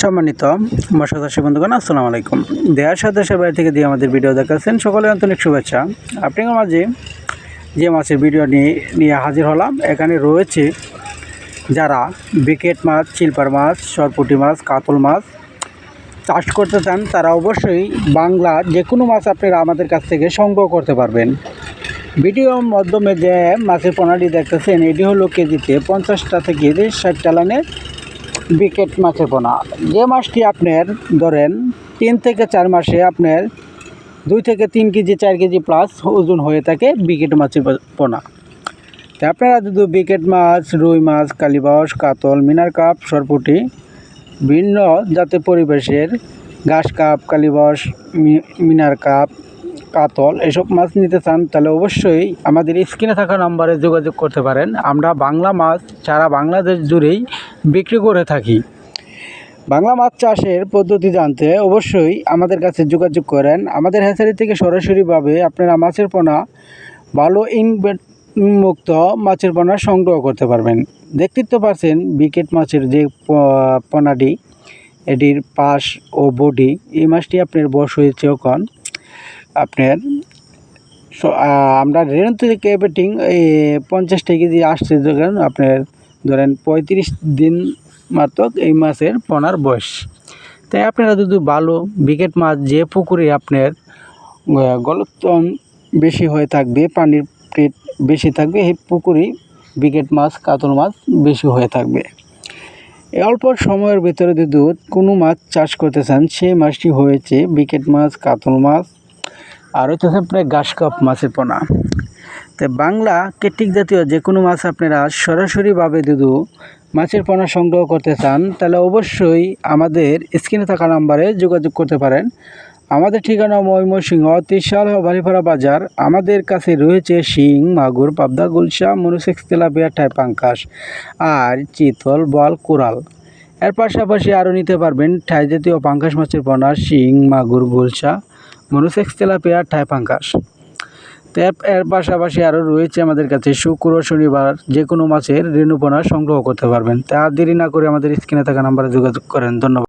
সম্মানিত মশা চাষী বন্ধুগণ, আসসালামু আলাইকুম। দেয়ার সাথে বাড়ি থেকে দিয়ে আমাদের ভিডিও দেখাচ্ছেন, সকলের আন্তরিক শুভেচ্ছা। আপনাদের মাঝে যে মাছের ভিডিও নিয়ে নিয়ে হাজির হলাম, এখানে রয়েছে যারা বিকেট মাছ, চিলপার মাছ, সরপুটি মাছ, কাতল মাছ চাষ করতে চান, তারা অবশ্যই বাংলা যে কোনো মাছ আপনারা আমাদের কাছ থেকে সংগ্রহ করতে পারবেন। ভিডিওর মাধ্যমে যে মাছের প্রণালী দেখতেছেন, এটি হলো কেজিতে পঞ্চাশটা থেকে ষাট টালানের বিকেট মাছের পোনা যে মাছটি আপনার, ধরেন, তিন থেকে চার মাসে আপনার দুই থেকে তিন কেজি, চার কেজি প্লাস ওজন হয়ে থাকে বিকেট মাছের পোনা তা আপনারা যদি বিকেট মাছ, রুই মাছ কালিবাস কাতল, মিনার কাপ, সরপুটি, ভিন্ন জাতের পরিবেশের ঘাস কাপ কালিবাস মিনার কাপ, কাতল এসব মাছ নিতে চান, তাহলে অবশ্যই আমাদের স্ক্রিনে থাকা নাম্বারে যোগাযোগ করতে পারেন। আমরা বাংলা মাছ সারা বাংলাদেশ জুড়েই বিক্রি করে থাকি। বাংলা মাছ চাষের পদ্ধতি জানতে অবশ্যই আমাদের কাছে যোগাযোগ করেন। আমাদের হ্যাচারি থেকে সরাসরিভাবে আপনারা মাছের পোনা ভালো মুক্ত মাছের পোনা সংগ্রহ করতে পারবেন। দেখতেই তো পারছেন বিকেট মাছের যে পোনাটি, এটির পাশ ও বডি, এই মাছটি আপনার বয়স হয়েছে এখন। আপনার আমরা রেন থেকে এই পঞ্চাশটা কেজি আসছে ধরেন আপনার ধরেন পঁয়ত্রিশ দিন মাত্র এই মাছের পোনার বয়স। তাই আপনারা যদি ভালো বিকেট মাছ, যে পুকুরে আপনার গলতন বেশি হয়ে থাকবে, পানির প্লেট বেশি থাকবে এই পুকুরেই বিকেট মাছ, কাতল মাছ বেশি হয়ে থাকবে। অল্প সময়ের ভিতরে যদি কোনো মাছ চাষ করতে চান, সেই মাছটি হয়েছে বিকেট মাছ, কাতল মাছ, আর হচ্ছে আপনার ঘাস কাপ মাছের পোনা। তো বাংলা কেটিক জাতীয় যে কোনো মাছ আপনারা সরাসরিভাবে যদি মাছের পোনা সংগ্রহ করতে চান, তাহলে অবশ্যই আমাদের স্ক্রিনে থাকা নাম্বারে যোগাযোগ করতে পারেন। আমাদের ঠিকানা ময়মনসিংহ, ত্রিশাল বাড়িপাড়া বাজার। আমাদের কাছে রয়েছে শিং, মাগুর, পাবদা, গুলশা, মনুসেক্স তেলাপিয়া টাই পাঙ্কাশ আর চিতল বল কোরাল। এর পাশাপাশি আরও নিতে পারবেন ঠাই জাতীয় পাঙ্কাশ মাছের পোনা শিং, মাগুর, গুলশা, মনুসেক্স তেলাপিয়া, ঠাই পাঙ্কাশ। তো এর- পাশাপাশি আরও রয়েছে আমাদের কাছে শুক্র, শনিবার যে কোনো মাছের রেণুপনা সংগ্রহ করতে পারবেন। তা দেরি না করে আমাদের স্ক্রিনে থাকা নাম্বারে যোগাযোগ করেন। ধন্যবাদ।